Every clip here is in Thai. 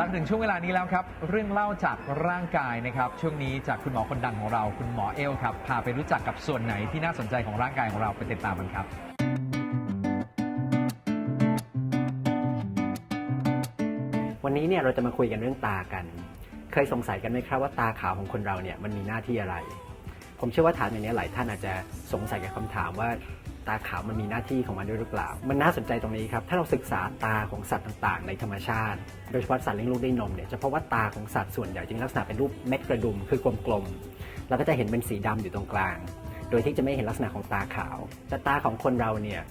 ล้วก็ถึงช่วงเวลานี้แล้วครับ เรื่องเล่าจากร่างกายนะครับ ช่วงนี้จากคุณหมอคนดังของเรา คุณหมอเอลครับ พาไปรู้จักกับส่วนไหนที่น่าสนใจของร่างกายของเราไปติดตามกันครับวันนี้เนี่ยเราจะมาคุยกันเรื่องตากัน เคยสงสัยกันไหมครับว่าตาขาวของคนเราเนี่ยมันมีหน้าที่อะไร ผมเชื่อว่าถามอย่างนี้หลายท่านอาจจะสงสัยกับคำถามว่า ตาขาวมันมีหน้าที่ของมันด้วยหรือเปล่า มันน่าสนใจตรงนี้ครับ ถ้าเราศึกษาตาของสัตว์ต่างๆ ในธรรมชาติ โดยเฉพาะสัตว์เลี้ยงลูกด้วยนมเนี่ยจะพบว่าตาของสัตว์ส่วนใหญ่จะมีลักษณะเป็นรูปเม็ดกระดุมคือกลมๆ แล้วก็จะเห็นเป็นสีดำอยู่ตรงกลาง โดยที่จะไม่เห็นลักษณะของตาขาว แต่ตาของคนเราเนี่ย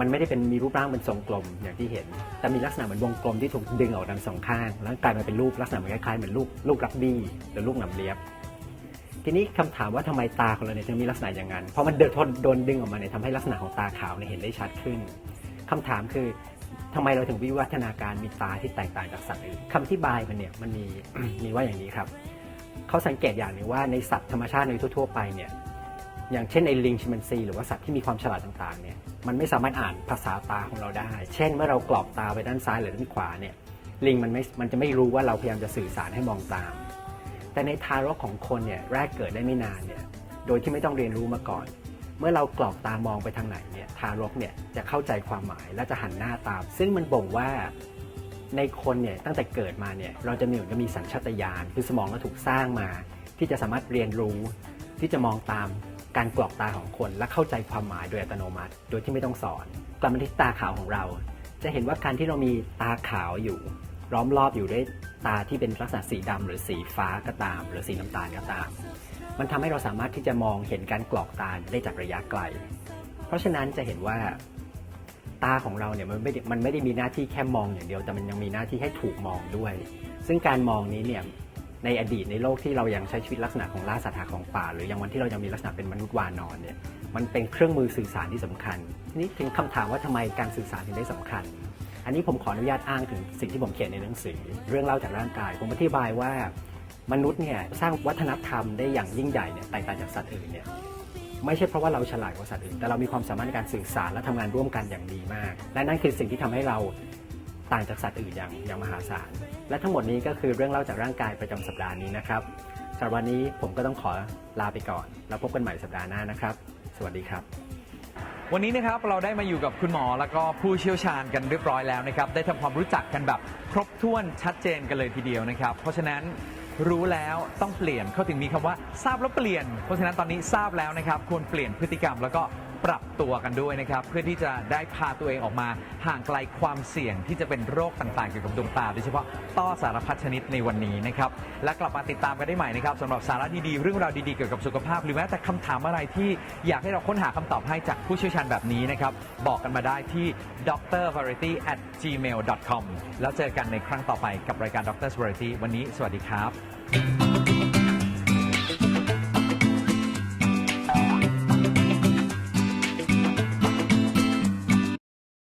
มันไม่ได้เป็นมีรูปร่างเป็นทรงกลมอย่างที่เห็น แต่มีลักษณะเหมือนวงกลมที่ถูกดึงออกทั้งสองข้าง แล้วกลายมาเป็นรูปลักษณะเหมือนคล้ายๆเหมือนลูกลูกรักบี้หรือลูกหนำเลียบ ทีนี้คำถามว่าทำไมตาของเราเนี่ยจึงมีลักษณะอย่างนั้น เพราะมันเดินทนโดนดึงออกมาเนี่ยทำให้ลักษณะของตาขาวเนี่ยเห็นได้ชัดขึ้นคำถามคือทำไมเราถึงวิวัฒนาการมีตาที่แตกต่างจากสัตว์อื่นคำอธิบายมันเนี่ยมันมีมีว่าอย่างนี้ครับเขาสังเกตอย่างหนึ่งว่าในสัตว์ธรรมชาติในทั่วๆไปเนี่ยอย่างเช่นในลิงชิมแปนซีหรือว่าสัตว์ที่มีความฉลาดต่างๆเนี่ยมันไม่สามารถอ่านภาษาตาของเราได้ เช่น เมื่อเรากรอบตาไปด้านซ้ายหรือด้านขวาเนี่ยลิงมันไม่มันจะไม่รู้ว่าเราพยายามจะสื่อสารให้มองตาม แต่ในทารกของคนเนี่ยแรกเกิดได้ไม่นานเนี่ยโดยที่ไม่ต้องเรียนรู้มาก่อน เมื่อเรากรอบตามองไปทางไหนเนี่ยทารกเนี่ยจะเข้าใจความหมายและจะหันหน้าตาม ซึ่งมันบ่งว่าในคนเนี่ยตั้งแต่เกิดมาเนี่ยเราจะมีเหรือจะมีสัญชาตญาณคือสมองเราถูกสร้างมา ที่จะสามารถเรียนรู้ ที่จะมองตามการกรอกตาของคน และเข้าใจความหมายโดยอัตโนมัติ โดยที่ไม่ต้องสอนกลับมาที่ตาขาวของเรา จะเห็นว่าการที่เรามีตาขาวอยู่ ล้อมรอบอยู่ด้วยตาที่เป็นลักษณะสีดำหรือสีฟ้าก็ตาม หรือสีน้ำตาลก็ตาม มันทำให้เราสามารถที่จะมองเห็นการกรอกตาได้จากระยะไกล เพราะฉะนั้นจะเห็นว่าตาของเราเนี่ยมันไม่ได้มันไม่ได้มีหน้าที่แค่มองอย่างเดียว แต่มันยังมีหน้าที่ให้ถูกมองด้วย ซึ่งการมองนี้เนี่ยในอดีตในโลกที่เรายังใช้ชีวิตลักษณะของล่าสัตว์หาของป่า หรือยังวันที่เรายังมีลักษณะเป็นมนุษย์วานอนเนี่ยมันเป็นเครื่องมือสื่อสารที่สำคัญ นี่ถึงคำถามว่าทำไมการสื่อสารถึงได้สำคัญ อันนี้ผมขออนุญาตอ้างถึงสิ่งที่ผมเขียนในหนังสือ เรื่องเล่าจากร่างกาย ผมอธิบายว่ามนุษย์เนี่ยสร้างวัฒนธรรมได้อย่างยิ่งใหญ่เนี่ยแตกต่างจากสัตว์อื่นเนี่ยไม่ใช่เพราะว่าเราฉลาดกว่าสัตว์อื่น แต่เรามีความสามารถในการสื่อสารและทำงานร่วมกันอย่างดีมาก และนั่นคือสิ่งที่ทำให้เราต่างจากสัตว์อื่นอย่างอย่างมหาศาล และทั้งหมดนี้ก็คือเรื่องเล่าจากร่างกายประจำสัปดาห์นี้นะครับสำหรับวันนี้ผมก็ต้องขอลาไปก่อน แล้วพบกันใหม่สัปดาห์หน้านะครับ สวัสดีครับ วันนี้นะครับเราได้มาอยู่กับคุณหมอแล้วก็ผู้เชี่ยวชาญกันเรียบร้อยแล้วนะครับ ได้ทำความรู้จักกันแบบครบถ้วนชัดเจนกันเลยทีเดียวนะครับ เพราะฉะนั้นรู้แล้วต้องเปลี่ยนเขาถึงมีคำว่าทราบแล้วเปลี่ยน เพราะฉะนั้นตอนนี้ทราบแล้วนะครับ ควรเปลี่ยนพฤติกรรมแล้วก็ ปรับตัวกันด้วยนะครับ เพื่อที่จะได้พาตัวเองออกมาห่างไกลความเสี่ยงที่จะเป็นโรคต่างๆเกี่ยวกับดวงตาโดยเฉพาะต้อสารพัดชนิดในวันนี้นะครับ และกลับมาติดตามกันได้ใหม่นะครับสำหรับสาระดีๆ เรื่องราวดีๆเกี่ยวกับสุขภาพ หรือแม้แต่คำถามอะไรที่อยากให้เราค้นหาคำตอบให้จากผู้เชี่ยวชาญแบบนี้นะครับ บอกกันมาได้ที่ drvariety@gmail.com แล้วเจอกันในครั้งต่อไปกับรายการ Dr. Variety วันนี้สวัสดีครับ